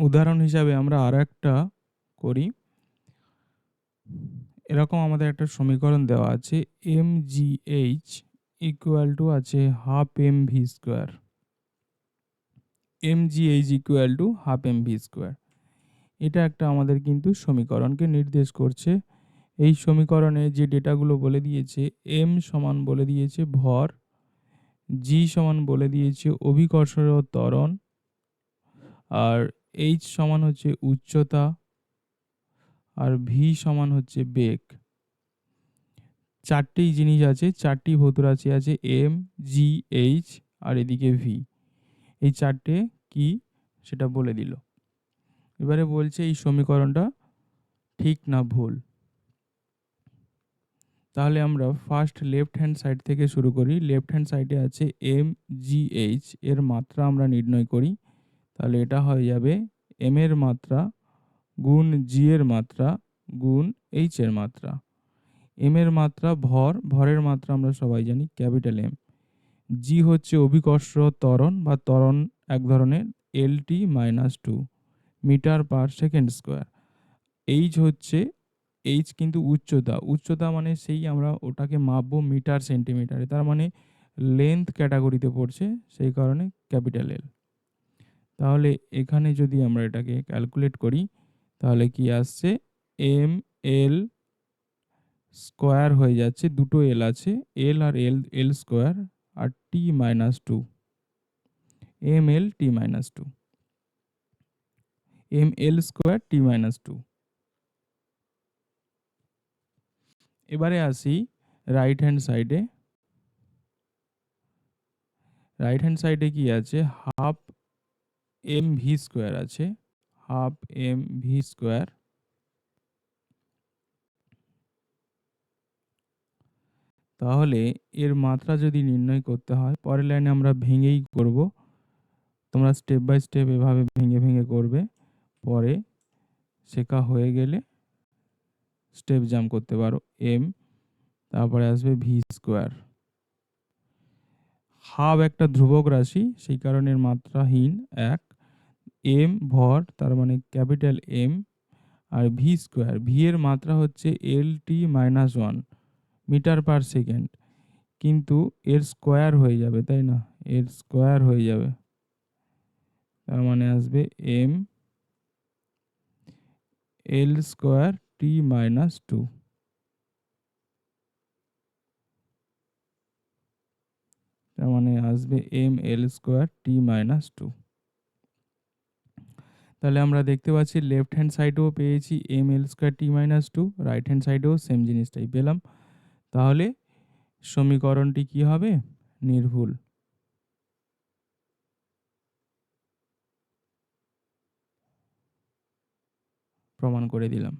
উদাহরণ হিসাবে আমরা আরও একটা করি। এরকম আমাদের একটা সমীকরণ দেওয়া আছে M G H equal to আছে half M V square M G H equal to half M V square এটা একটা আমাদের কিন্তু সমীকরণকে নির্দেশ করছে। এই সমীকরণে যে ডেটাগুলো বলে দিয়েছে এম সমান বলে দিয়েছে ভর জি সমান বলে দিয়েছে অভিকর্ষ ত্বরণ আর এইচ সমান হচ্ছে উচ্চতা আর ভি সমান হচ্ছে বেগ। চারটি জিনিস আছে, চারটি ভৌতরাশি আছে এম জি এইচ আর এদিকে ভি এই চারটে কি? সেটা বলে দিল। এবারে বলছে এই সমীকরণটা ঠিক না ভুল। তাহলে আমরা ফার্স্ট লেফট হ্যান্ড সাইড থেকে শুরু করি। লেফট হ্যান্ড সাইডে আছে এম জি এইচ এর মাত্রা আমরা নির্ণয় করি। তাহলে এটা হয়ে যাবে এম এর মাত্রা গুণ জি এর মাত্রা গুণ এইচ এর মাত্রা। এম এর মাত্রা ভর, ভরের মাত্রা আমরা সবাই জানি, ক্যাপিটাল এম জি হচ্ছে অভিকর্ষ ত্বরণ বা ত্বরণ এক ধরনের L T minus two meter per second square H হচ্ছে এইচ কিন্তু উচ্চতা উচ্চতা মানে সেই আমরা ওটাকে মাপবো মিটার সেন্টিমিটারে তার মানে লেন্থ ক্যাটাগরিতে পড়ছে, সেই কারণে ক্যাপিটাল এল তাহলে এখানে যদি আমরা এটাকে ক্যালকুলেট করি, তাহলে কি আসছে? এম এল স্কোয়ার হয়ে যাচ্ছে, দুটো এল আছে এল আর এল এল স্কোয়ার আর T minus two M L T minus two M L square T minus two এবারে আসি রাইট হ্যান্ড সাইডে রাইট হ্যান্ড সাইডে কি আছে? হাফ এম ভি স্কোয়ার আছে, হাফ এম ভি স্কোয়ার। তাহলে এর মাত্রা যদি নির্ণয় করতে হয়, পরের লাইনে আমরা ভেঙেই করব। তোমরা স্টেপ বাই স্টেপ এভাবে ভেঙে ভেঙে করবে, পরে শেখা হয়ে গেলে স্টেপ জাম্প করতে পারো এম তারপরে আসবে ভি স্কোয়ার। হাফ একটা ধ্রুবক রাশি, সেই কারণের মাত্রাহীন এক এম ভর, তার মানে ক্যাপিটাল এম আর ভি স্কোয়ার ভি এর মাত্রা হচ্ছে L T minus one meter per second কিন্তু এর স্কোয়ার হয়ে যাবে, তাই না? এর স্কোয়ার হয়ে যাবে। তার মানে আসবে M L square T minus two তার মানে আসবে M L square T minus two তাহলে আমরা দেখতে পাচ্ছি লেফট হ্যান্ড সাইডেও পেয়েছি M L square T minus two right hand সাইডেও সেম জিনিসটাই পেলাম। তাহলে সমীকরণটি কি হবে? নির্ভুল। প্রমাণ করে দিলাম।